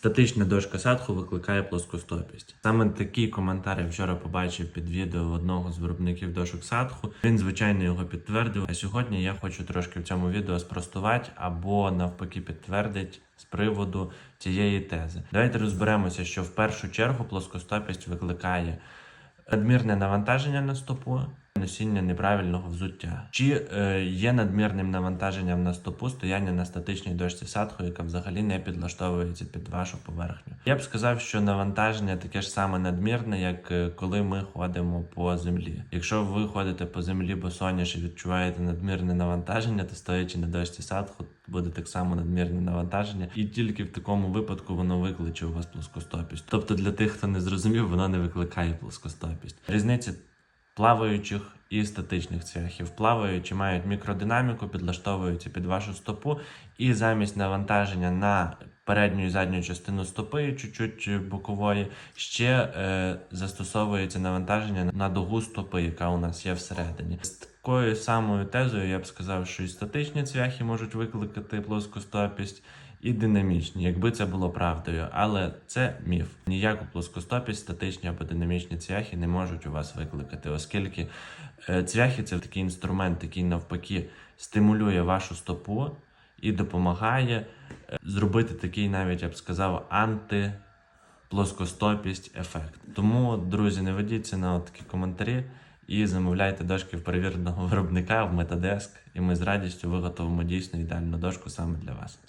Статична дошка садху викликає плоскостопість. Саме такий коментар я вчора побачив під відео одного з виробників дошок садху. Він, звичайно, його підтвердив. А сьогодні я хочу трошки в цьому відео спростувати або навпаки підтвердити з приводу цієї тези. Давайте розберемося, що в першу чергу плоскостопість викликає надмірне навантаження на стопу. Носіння неправильного взуття. Чи е, є надмірним навантаженням на стопу стояння на статичній дошці садху, яка взагалі не підлаштовується під вашу поверхню? Я б сказав, що навантаження таке ж саме надмірне, як е, коли ми ходимо по землі. Якщо ви ходите по землі босоніж і відчуваєте надмірне навантаження, то стоячи на дошці садху, буде так само надмірне навантаження, і тільки в такому випадку воно викличе у вас плоскостопість. Тобто для тих, хто не зрозумів, воно не викликає плоскостопість. Різниця плаваючих і статичних цвяхів. Плаваючі мають мікродинаміку, підлаштовуються під вашу стопу, і замість навантаження на передню і задню частину стопи, чуть-чуть бокової, ще е, застосовується навантаження на дугу стопи, яка у нас є всередині. З такою самою тезою я б сказав, що і статичні цвяхи можуть викликати плоскостопість. І динамічні, якби це було правдою, але це міф. Ніяку плоскостопість, статичні або динамічні цвяхи не можуть у вас викликати, оскільки е, цвяхи це такий інструмент, який навпаки стимулює вашу стопу і допомагає е, зробити такий, навіть я б сказав, антиплоскостопість ефект. Тому, друзі, не ведіться на такі коментарі і замовляйте дошки в перевіреного виробника в Metadesc, і ми з радістю виготовимо дійсно ідеальну дошку саме для вас.